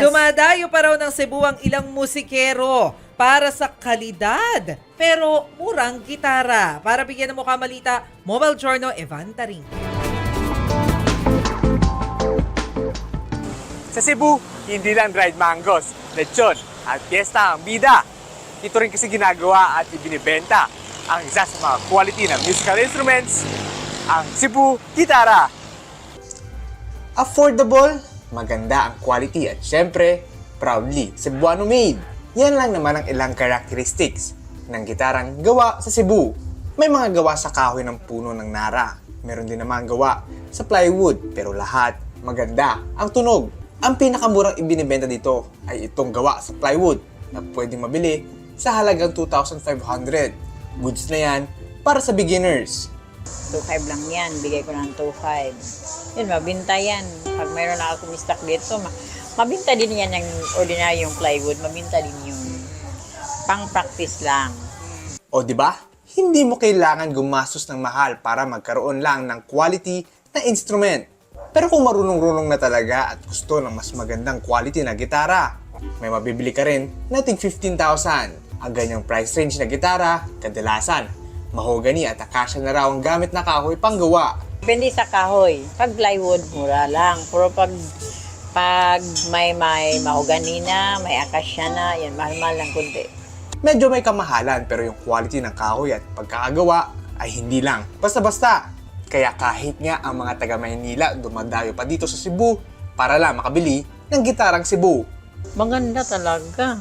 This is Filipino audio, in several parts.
Dumadayo pa raw ng Cebu ang ilang musikero para sa kalidad. Pero murang gitara. Para bigyan ng mukha malita, Mobile Journal Evan Taring. Sa Cebu, hindi lang dried mangoes, lechon, at fiesta ang bida. Ito rin kasi ginagawa at ibinibenta ang isa sa mga quality na musical instruments, ang Cebu Gitara. Affordable, maganda ang quality at syempre, proudly Cebuano made. Yan lang naman ang ilang characteristics ng gitarang gawa sa Cebu. May mga gawa sa kahoy ng puno ng nara. Meron din naman gawa sa plywood, pero lahat maganda ang tunog. Ang pinakamurang ibinibenta dito ay itong gawa sa plywood na pwedeng mabili sa halagang 2,500. Goods na yan para sa beginners. 2.5 lang yan. Bigay ko ng 2.5. Yun, mabinta yan. Pag mayroon na ako stock dito, ma mabinta din yan yung ordinaryong plywood. Mabinta din yung pang-practice lang. O di ba? Hindi mo kailangan gumastos ng mahal para magkaroon lang ng quality na instrument. Pero kung marunong-runong na talaga at gusto ng mas magandang quality na gitara, may mabibili ka rin na tig 15,000. Ang ganyang price range na gitara, kadalasan, mahogany at akasya na raw ang gamit na kahoy panggawa. Depende sa kahoy. Pag plywood, mura lang. Pero pag pag may may mahogani na, may akasya na, yan, mahal-mahal lang kunti. Medyo may kamahalan pero yung quality ng kahoy at pagkakagawa ay hindi lang. Basta-basta. Kaya kahit nga ang mga taga Maynila dumadayo pa dito sa Cebu para lang makabili ng gitarang Cebu. Maganda talaga.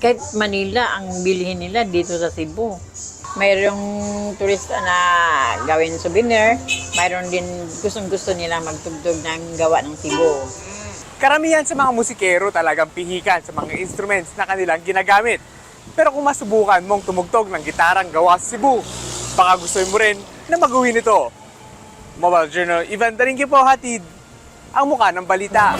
Kahit Manila, ang bilhin nila dito sa Cebu. Mayroong turista na gawin souvenir. Mayroon din gustong-gusto nila magtugtog ng gawa ng Cebu. Karamihan sa mga musikero talagang pihikan sa mga instruments na kanilang ginagamit. Pero kung masubukan mong tumugtog ng gitarang gawa sa Cebu, baka gusto mo rin na maguhin ito. Mobile Journal, Ivan Daringki po hatid ang mukha ng balita.